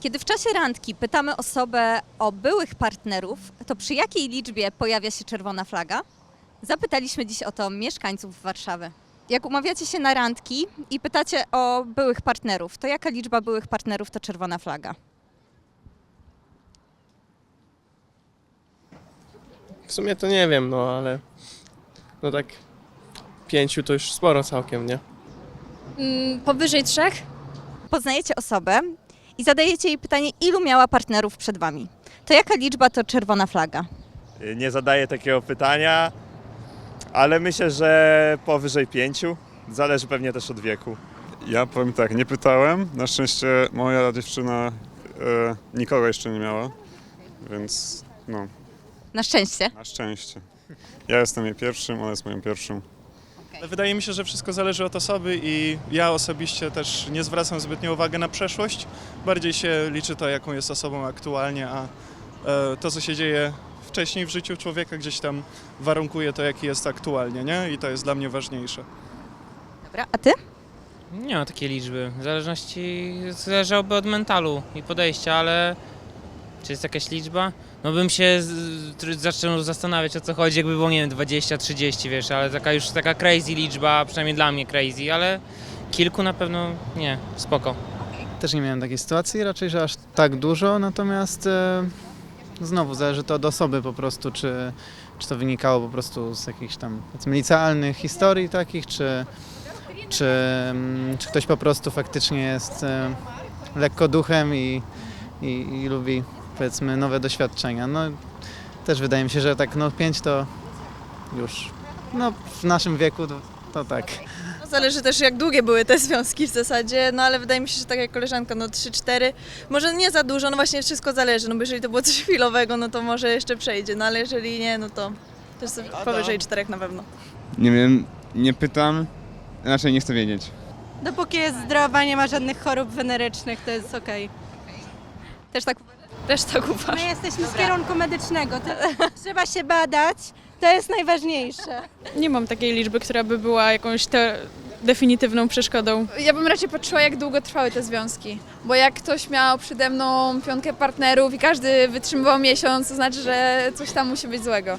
Kiedy w czasie randki pytamy osobę o byłych partnerów, to przy jakiej liczbie pojawia się czerwona flaga? Zapytaliśmy dziś o to mieszkańców Warszawy. Jak umawiacie się na randki i pytacie o byłych partnerów, to jaka liczba byłych partnerów to czerwona flaga? W sumie to nie wiem, no ale no tak pięciu to już sporo całkiem, nie? Mm, powyżej trzech? Poznajecie osobę i zadajecie jej pytanie, ilu miała partnerów przed wami. To jaka liczba to czerwona flaga? Nie zadaję takiego pytania, ale myślę, że powyżej pięciu. Zależy pewnie też od wieku. Ja powiem tak, nie pytałem. Na szczęście moja dziewczyna e, nikogo jeszcze nie miała, więc no, Na szczęście. na szczęście. Ja jestem jej pierwszym, ona jest moją pierwszą. Ale Wydaje mi się, że wszystko zależy od osoby i ja osobiście też nie zwracam zbytnio uwagi na przeszłość. Bardziej się liczy to, jaką jest osobą aktualnie, a e, to, co się dzieje wcześniej w życiu człowieka, gdzieś tam warunkuje to, jaki jest aktualnie, nie? I to jest dla mnie ważniejsze. Dobra, a ty? Nie ma takiej liczby. W zależności zależałoby od mentalu i podejścia, ale czy jest jakaś liczba? No bym się zaczął zastanawiać o co chodzi, jakby było, nie wiem, 20, 30, wiesz, ale taka już taka crazy liczba, przynajmniej dla mnie crazy, ale kilku na pewno nie, spoko. Też nie miałem takiej sytuacji, raczej, że aż tak dużo, natomiast e, znowu zależy to od osoby po prostu, czy, czy to wynikało po prostu z jakichś tam licealnych historii takich, czy, czy, mm, czy ktoś po prostu faktycznie jest e, lekko duchem i, i, i lubi powiedzmy nowe doświadczenia. No też wydaje mi się, że tak no pięć to już no w naszym wieku to, to tak. No, Zależy też jak długie były te związki w zasadzie, no ale wydaje mi się, że tak jak koleżanka, no 3-4, może nie za dużo, no właśnie wszystko zależy, no bo jeżeli to było coś chwilowego, no to może jeszcze przejdzie, no ale jeżeli nie, no to też powyżej 4 na pewno. Nie wiem, nie pytam, raczej nie chcę wiedzieć. Dopóki jest zdrowa, nie ma żadnych chorób wenerycznych, to jest okej. Też tak Też tak uważam. My jesteśmy z kierunku medycznego, to trzeba się badać, to jest najważniejsze. Nie mam takiej liczby, która by była jakąś te definitywną przeszkodą. Ja bym raczej patrzyła, jak długo trwały te związki. Bo jak ktoś miał przede mną piątkę partnerów i każdy wytrzymywał miesiąc, to znaczy, że coś tam musi być złego.